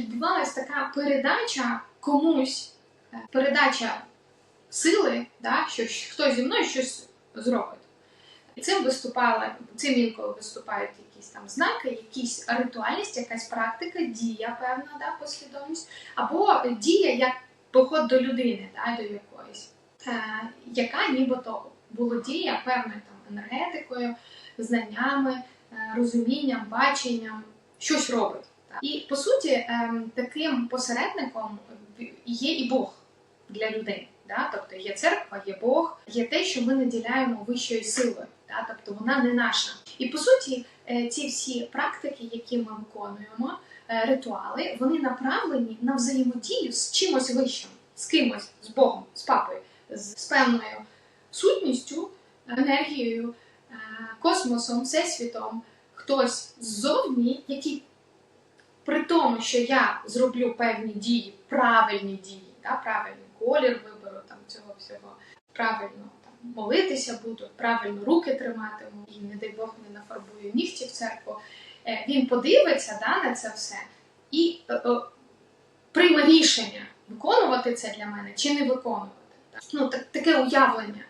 відбувалася така передача комусь, е, передача сили, да, що хтось зі мною щось зробить. І цим виступала, цим інколи виступають якісь там знаки, якісь ритуальність, якась практика, дія певна, да, послідовність, або дія як поход до людини, да, до якоїсь, е, яка нібито володіє певною там енергетикою, знаннями, е, розумінням, баченням, щось робить. І по суті, ем, таким посередником є і Бог для людей. Да? Тобто є церква, є Бог, є те, що ми наділяємо вищою силою, да? тобто вона не наша. І по суті, е, ці всі практики, які ми виконуємо, е, ритуали, вони направлені на взаємодію з чимось вищим, з кимось, з Богом, з папою, з, певною сутністю, енергією, е, космосом, всесвітом, хтось ззовні, який тому, що я зроблю певні дії, правильні дії, да, правильний колір виберу там цього всього, правильно там молитися буду, правильно руки триматиму і, не дай Бог, не нафарбую нігті в церкву. Е, Він подивиться да, на це все і е, е, прийме рішення, виконувати це для мене чи не виконувати. Ну, так, таке уявлення.